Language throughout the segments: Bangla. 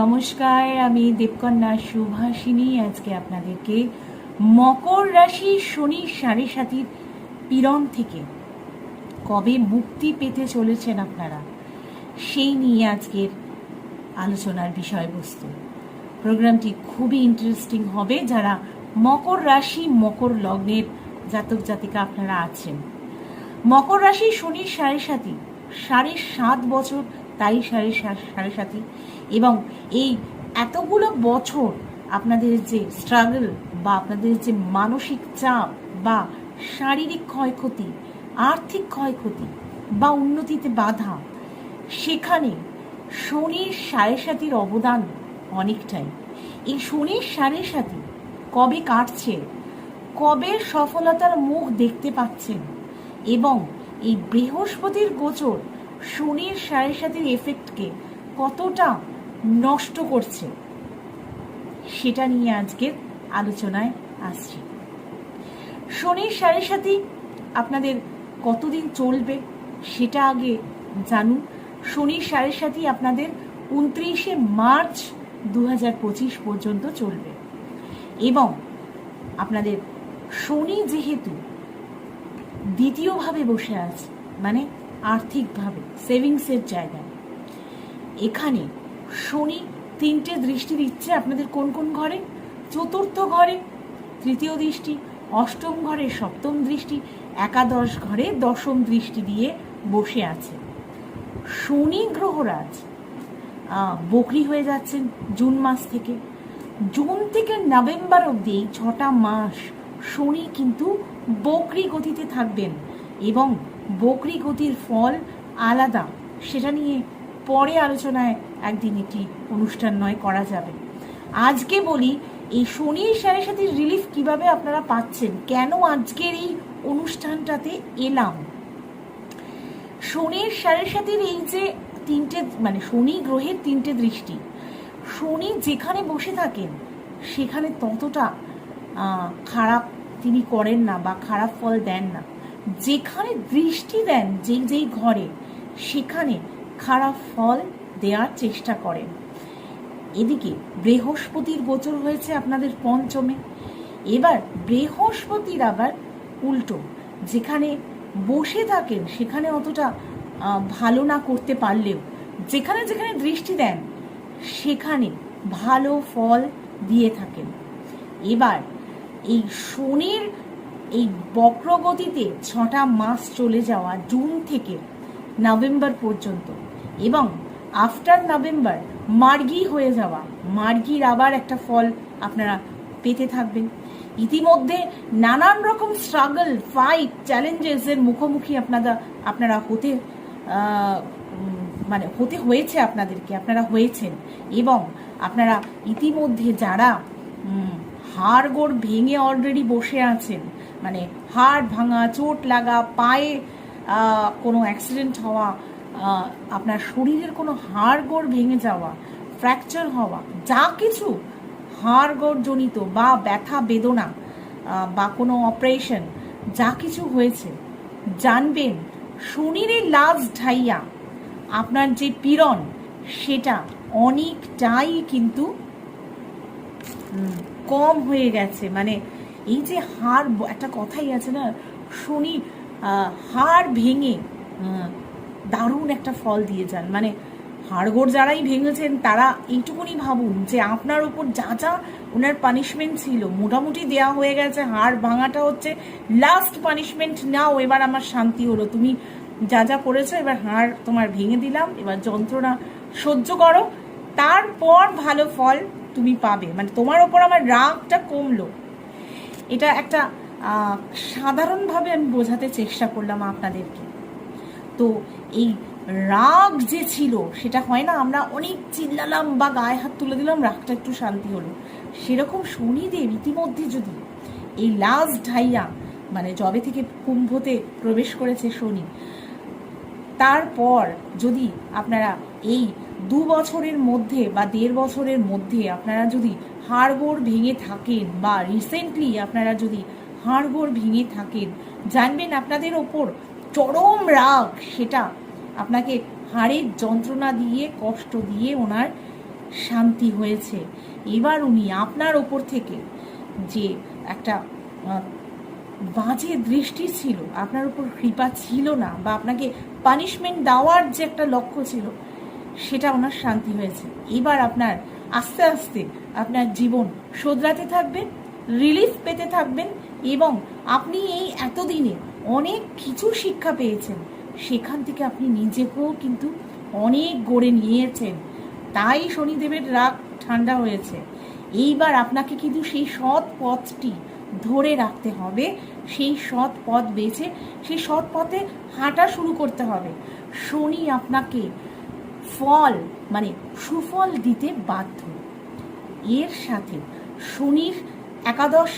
নমস্কার, আমি দেবকন্যা সুভাষিনী আজকে আপনাদেরকে মকর রাশি শনি সাড়ে সাতির পীড়ন থেকে কবে মুক্তি পেতে চলেছেন আপনারা, সেই নিয়ে আজকের আলোচনার বিষয়বস্তু। প্রোগ্রামটি খুবই ইন্টারেস্টিং হবে। যারা মকর রাশি, মকর লগ্নের জাতক জাতিকা আপনারা আছেন, মকর রাশি শনির সাড়ে সাতি, সাড়ে সাত বছর, তাই সাড়ে সাড়ে সাতি। এবং এই এতগুলো বছর আপনাদের যে স্ট্রাগল বা আপনাদের যে মানসিক চাপ বা শারীরিক ক্ষয়ক্ষতি, আর্থিক ক্ষয়ক্ষতি বা উন্নতিতে বাধা, সেখানে শনির সাড়ে সাতির অবদান অনেকটাই। এই শনির সাড়ে সাতি কবে কাটছে, কবে সফলতার মুখ দেখতে পাচ্ছেন এবং এই বৃহস্পতির গোচর শনির সাড়ে সাতির এফেক্টকে কতটা নষ্ট করছে। সেটা নিয়ে আজকের আলোচনায় আসছি। শনির সাড়ে সাতি আপনাদের কতদিন চলবে সেটা আগে জানুন। শনির সাড়ে সাতি আপনাদের উনত্রিশে মার্চ দু হাজার পঁচিশ পর্যন্ত চলবে। এবং আপনাদের শনি যেহেতু দ্বিতীয়ভাবে বসে আছে মানে আর্থিকভাবে সেভিংসের জায়গায়, এখানে শনি তিনটে দৃষ্টি দিচ্ছে আপনাদের কোন কোন ঘরে? চতুর্থ ঘরে, তৃতীয় দৃষ্টি, অষ্টম ঘরে, সপ্তম দৃষ্টি, একাদশ ঘরে দশম দৃষ্টি দিয়ে বসে আছে। শনি গ্রহরাজ। বকরি হয়ে যাচ্ছেন জুন মাস থেকে। জুন থেকে নভেম্বর অবধি এই ছটা মাস শনি কিন্তু বকরি গতিতে থাকবেন এবং বকরি গতির ফল আলাদা। সেটা নিয়ে পরে আলোচনায় একদিন একটি অনুষ্ঠান নয়, করা যাবে। আজকে বলি, এই শনির সাড়ে সাথে রিলিফ কীভাবে আপনারা পাচ্ছেন? কেন আজকের এই অনুষ্ঠানটাতে এলাম? শনির সাড়ে সাথের এই যে তিনটে মানে শনি গ্রহের তিনটে দৃষ্টি, শনি যেখানে বসে থাকেন, সেখানে ততটা খারাপ তিনি করেন না বা খারাপ ফল দেন না। যেখানে দৃষ্টি দেন, যেই যেই ঘরে, সেখানে খারাপ ফল দেওয়ার চেষ্টা করেন। এদিকে বৃহস্পতির গোচর হয়েছে আপনাদের পঞ্চমে। এবার বৃহস্পতির আবার উল্টো, যেখানে বসে থাকেন, সেখানে অতটা ভালো না করতে পারলেও, যেখানে যেখানে দৃষ্টি দেন, সেখানে ভালো ফল দিয়ে থাকেন। এবার এই শনির এই বক্রগতিতে ছটা মাস চলে যাওয়া জুন থেকে নভেম্বর পর্যন্ত। এবং আফটার নভেম্বর মার্গি হয়ে যাওয়া। মার্গির আবার একটা ফল আপনারা পেতে থাকবেন। ইতিমধ্যে নানান রকম স্ট্রাগল ফাইট চ্যালেঞ্জেস এর মুখোমুখি আপনারা আপনারা হতে মানে হতে হয়েছে আপনাদেরকে আপনারা হয়েছেন। এবং আপনারা ইতিমধ্যে যারা উম, হাড় গোড় ভেঙে অলরেডি বসে আছেন মানে হাড় ভাঙা চোট লাগা পায়ে কোনো অ্যাক্সিডেন্ট হওয়া আপনার শরীরের কোনো হাড় গোড় ভেঙে যাওয়া ফ্র্যাকচার হওয়া, যা কিছু হাড় জনিত বা ব্যথা বেদনা বা কোনো অপারেশন যা কিছু হয়েছে, জানবেন শরীরের লাজ ঢাইয়া, আপনার যে পীড়ন, সেটা অনেকটাই কিন্তু কম হয়ে গেছে। মানে এই যে হাড়, একটা কথাই আছে না, শনি হাড় ভেঙে দারুণ একটা ফল দিয়ে যান। মানে হাড়গোড় যারাই ভেঙেছেন, তারা এইটুকুনি ভাবুন যে আপনার উপর যা যা ওনার পানিশমেন্ট ছিল, মোটামুটি দেয়া হয়ে গেছে, হাড় ভাঙাটা হচ্ছে লাস্ট পানিশমেন্ট নাও এবার আমার শান্তি হলো। তুমি যা যা করেছ, এবার হাড় তোমার ভেঙে দিলাম, এবার যন্ত্রণা সহ্য করো। তারপর ভালো ফল তুমি পাবে। মানে তোমার ওপর আমার রাগটা কমলো। এটা একটা সাধারণভাবে আমি বোঝাতে চেষ্টা করলাম আপনাদেরকে। তো এই রাগ যে ছিল, সেটা হয় না, আমরা অনেক চিল্লালাম বা গায়ে হাত তুলে দিলাম, রাগটা একটু শান্তি হলো। সেরকম শনিদেব ইতিমধ্যে যদি এই লাস্ট ঢাইয়া মানে জবে থেকে কুম্ভতে প্রবেশ করেছে শনি, তারপর যদি আপনারা এই দু বছরের মধ্যে বা দেড় বছরের মধ্যে আপনারা যদি হাড়গোড় ভেঙে থাকেন বা রিসেন্টলি আপনারা যদি হাড়গোড় ভেঙে থাকেন। জানবেন আপনাদের ওপর চরম রাগ, সেটা আপনাকে হাড়ের যন্ত্রণা দিয়ে, কষ্ট দিয়ে ওনার শান্তি হয়েছে। এবার উনি আপনার ওপর থেকে যে একটা বাজে দৃষ্টি ছিল, আপনার উপর কৃপা ছিল না বা আপনাকে পানিশমেন্ট দেওয়ার যে একটা লক্ষ্য ছিল, সেটা ওনার শান্তি হয়েছে। এবার আপনার আস্তে আস্তে আপনার জীবন শোধরাতে থাকবেন রিলিফ পেতে থাকবেন এবং আপনি এই এতদিনে অনেক কিছু শিক্ষা পেয়েছেন। সেখান থেকে আপনি নিজেকেও কিন্তু অনেক গড়ে নিয়েছেন। তাই শনিদেবের রাগ ঠান্ডা হয়েছে। এইবার আপনাকে কিন্তু সেই সৎ পথটি ধরে রাখতে হবে। সেই সৎ পথ বেছে সেই সৎ পথে হাঁটা শুরু করতে হবে। শনি আপনাকে ফল মানে সুফল দিতে বাধ্য। এর সাথে শনির একাদশ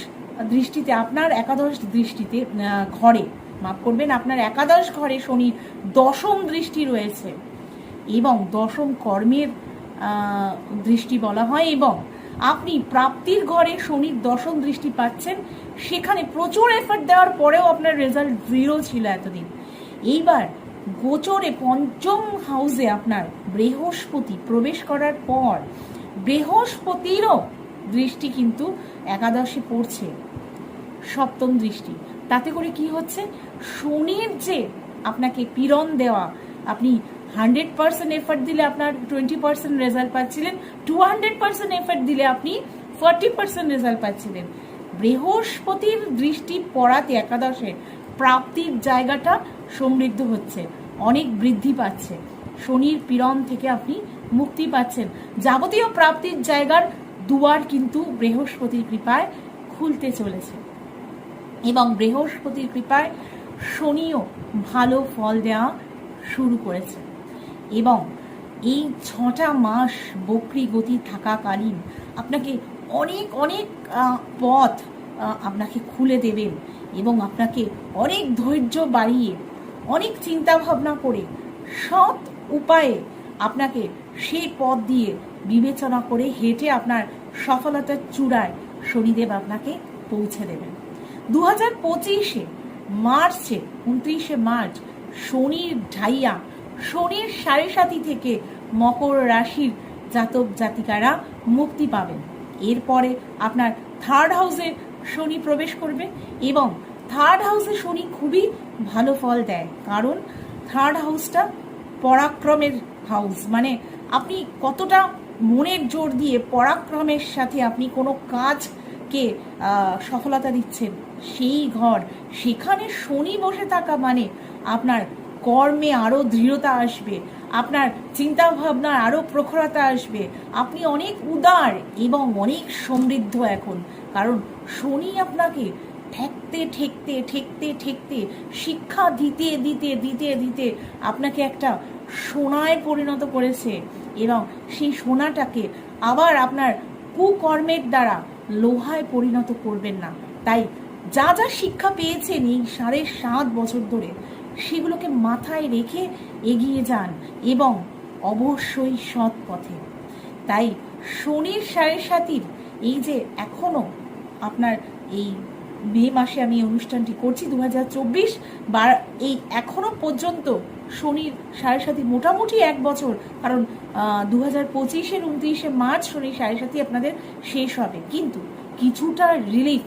দৃষ্টিতে, আপনার একাদশ দৃষ্টিতে ঘরে, মাফ করবেন, আপনার একাদশ ঘরে শনির দশম দৃষ্টি রয়েছে এবং দশম কর্মের দৃষ্টি বলা হয় এবং আপনি প্রাপ্তির ঘরে শনির দশম দৃষ্টি পাচ্ছেন, সেখানে প্রচুর এফার্ট দেওয়ার পরেও আপনার রেজাল্ট জিরো ছিল এতদিন। এইবার গোচরে পঞ্চম হাউসে আপনার বৃহস্পতি প্রবেশ করার পর, বৃহস্পতিরও দৃষ্টি কিন্তু একাদশে পড়ছে, সপ্তম দৃষ্টি। তাতে করে কি হচ্ছে? শনির যে আপনাকে পীড়ন দেওয়া, আপনি হান্ড্রেড পার্সেন্ট এফার্ট দিলে আপনার টোয়েন্টি পার্সেন্ট রেজাল্ট পাচ্ছিলেন টু হান্ড্রেড পার্সেন্ট এফার্ট দিলে আপনি ফর্টি পার্সেন্ট রেজাল্ট পাচ্ছিলেন। বৃহস্পতির দৃষ্টি পড়াতে একাদশে প্রাপ্তির জায়গাটা সমৃদ্ধ হচ্ছে, অনেক বৃদ্ধি পাচ্ছে। শনির পীড়ন থেকে আপনি মুক্তি পাচ্ছেন। যাবতীয় প্রাপ্তির জায়গার দুয়ার কিন্তু বৃহস্পতির কৃপায় খুলতে চলেছে। এবং বৃহস্পতির কৃপায় শনিও ভালো ফল দেওয়া শুরু করেছে। এবং এই ছটা মাস বকরি গতি থাকাকালীন আপনাকে অনেক অনেক পথ আপনাকে খুলে দেবেন এবং আপনাকে অনেক ধৈর্য বাড়িয়ে, অনেক চিন্তা ভাবনা করে সৎ উপায়ে আপনাকে সেই পথ দিয়ে বিবেচনা করে হেঁটে আপনার সফলতার চূড়ায় শনিদেব আপনাকে পৌঁছে দেবেন। দু হাজার পঁচিশে মার্চে উনত্রিশে মার্চ শনির ঢাইয়া, শনির সাড়ে সাথী থেকে মকর রাশির জাতক জাতিকারা মুক্তি পাবেন। এরপরে আপনার থার্ড হাউসে শনি প্রবেশ করবে এবং থার্ড হাউসে শনি খুবই ভালো ফল দেয়। কারণ থার্ড হাউসটা পরাক্রমের হাউস মানে আপনি কতটা মনের জোর দিয়ে পরাক্রমের সাথে আপনি কোনো কাজকে সফলতা দিচ্ছেন? সেই ঘর, সেখানে শনি বসে থাকা মানে আপনার কর্মে আরও দৃঢ়তা আসবে, আপনার চিন্তা ভাবনার আরও প্রখরতা আসবে। আপনি অনেক উদার এবং অনেক সমৃদ্ধ এখন। কারণ শনি আপনাকে ঠেকতে ঠেকতে ঠেকতে ঠেকতে শিক্ষা দিতে দিতে দিতে দিতে আপনাকে একটা সোনায় পরিণত করেছে। এবং সেই সোনাটাকে আবার আপনার কুকর্মের দ্বারা লোহায় পরিণত করবেন না। তাই যা যা শিক্ষা পেয়েছেন এই সাড়ে সাত বছর ধরে, সেগুলোকে মাথায় রেখে এগিয়ে যান এবং অবশ্যই সৎ পথে তাই শনির সাড়ে সাতির এই যে এখনও আপনার এই মে মাসে আমি অনুষ্ঠানটি করছি। দু হাজার চব্বিশ বা এই এখনও পর্যন্ত শনির সাড়ে সাথী মোটামুটি এক বছর, কারণ দু হাজার পঁচিশের উনত্রিশে মার্চ শনির সাড়ে সাথী আপনাদের শেষ হবে। কিন্তু কিছুটা রিলিফ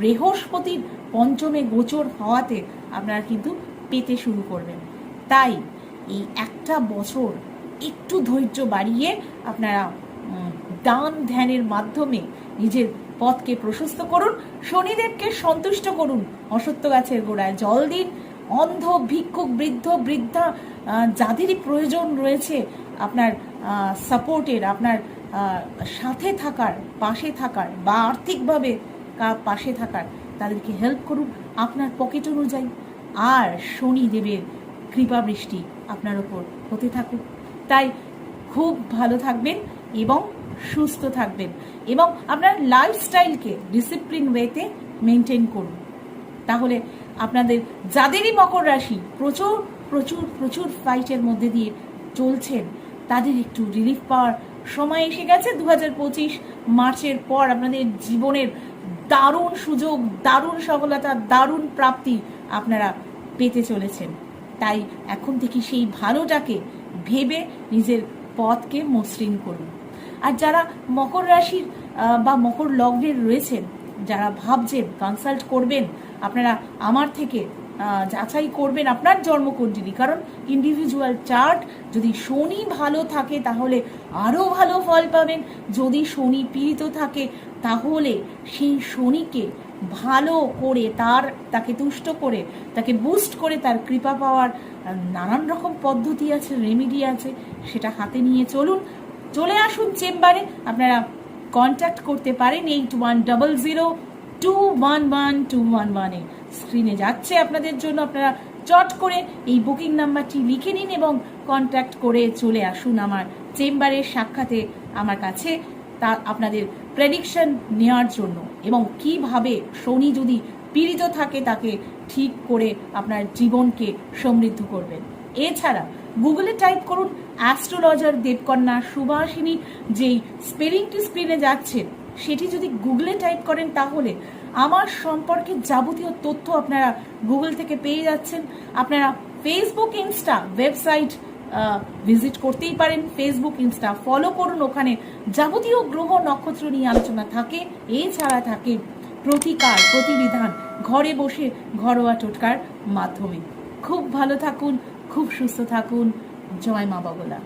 বৃহস্পতির পঞ্চমে গোচর হওয়াতে আপনারা কিন্তু পেতে শুরু করবেন। তাই এই একটা বছর একটু ধৈর্য বাড়িয়ে আপনারা দান ধ্যানের মাধ্যমে নিজের পথকে প্রশস্ত করুন, শনিদেবকে সন্তুষ্ট করুন। অসত্য গাছের গোড়ায় জল দিন। অন্ধ ভিক্ষুক, বৃদ্ধ, বৃদ্ধা যাদেরই প্রয়োজন রয়েছে আপনার সাপোর্টের, আপনার সাথে থাকার, পাশে থাকার বা আর্থিকভাবে পাশে থাকার, তাদেরকে হেল্প করুন আপনার পকেট অনুযায়ী। আর শনি দেবের কৃপা বৃষ্টি আপনার ওপর হতে থাকুক। তাই খুব ভালো থাকবেন। এবং সুস্থ থাকবেন এবং আপনার লাইফস্টাইলকে ডিসিপ্লিন ওয়েতে মেনটেন করুন। তাহলে আপনাদের যাদেরই মকর রাশি প্রচুর প্রচুর প্রচুর ফাইটের মধ্যে দিয়ে চলছেন, তাদের একটু রিলিফ পাওয়ার সময় এসে গেছে। দু হাজার পঁচিশ মার্চের পর আপনাদের জীবনের দারুণ সুযোগ, দারুণ সফলতা, দারুণ প্রাপ্তি আপনারা পেতে চলেছেন। তাই এখন থেকে সেই ভালোটাকে ভেবে নিজের পথকে মসৃণ করুন। আর যারা মকর রাশির বা মকর লগ্নের রয়েছেন, যারা ভাবছেন কনসাল্ট করবেন, আপনারা আমার থেকে যাচাই করবেন আপনার জন্মকুণ্ডলী। কারণ ইন্ডিভিজুয়াল চার্ট যদি শনি ভালো থাকে, তাহলে আরও ভালো ফল পাবেন। যদি শনি পীড়িত থাকে, তাহলে সেই শনিকে ভালো করে তার, তাকে তুষ্ট করে, তাকে বুস্ট করে তার কৃপা পাওয়ার নানান রকম পদ্ধতি আছে রেমিডি আছে, সেটা হাতে নিয়ে চলুন। চলে আসুন চেম্বারে। আপনারা কন্ট্যাক্ট করতে পারেন eight one double zero two one one two one ওয়ানে স্ক্রিনে যাচ্ছে আপনাদের জন্য। আপনারা চট করে এই বুকিং নাম্বারটি লিখে নিন এবং কন্ট্যাক্ট করে চলে আসুন আমার চেম্বারের সাক্ষাতে আমার কাছে তা আপনাদের প্রেডিকশন নেওয়ার জন্য। এবং কীভাবে শনি যদি পীড়িত থাকে, তাকে ঠিক করে আপনার জীবনকে সমৃদ্ধ করবেন। এছাড়া গুগলে টাইপ করুন অ্যাস্ট্রোলজার দেবকন্যা সুভাষিনী যেই স্পেলিংটি স্ক্রিনে যাচ্ছে, সেটি যদি গুগলে টাইপ করেন তাহলে আমার সম্পর্কে যাবতীয় তথ্য আপনারা গুগল থেকে পেয়ে যাচ্ছেন। আপনারা ফেসবুক ইনস্টা ওয়েবসাইট ভিজিট করতেই পারেন। ফেসবুক ইনস্টা ফলো করুন। ওখানে যাবতীয় গ্রহ, নক্ষত্র নিয়ে আলোচনা থাকে। এছাড়া থাকে প্রতিকার, প্রতিবিধান, ঘরে বসে ঘরোয়া টোটকার মাধ্যমে। খুব ভালো থাকুন। খুব সুস্থ থাকুন। জয় মা বগলা।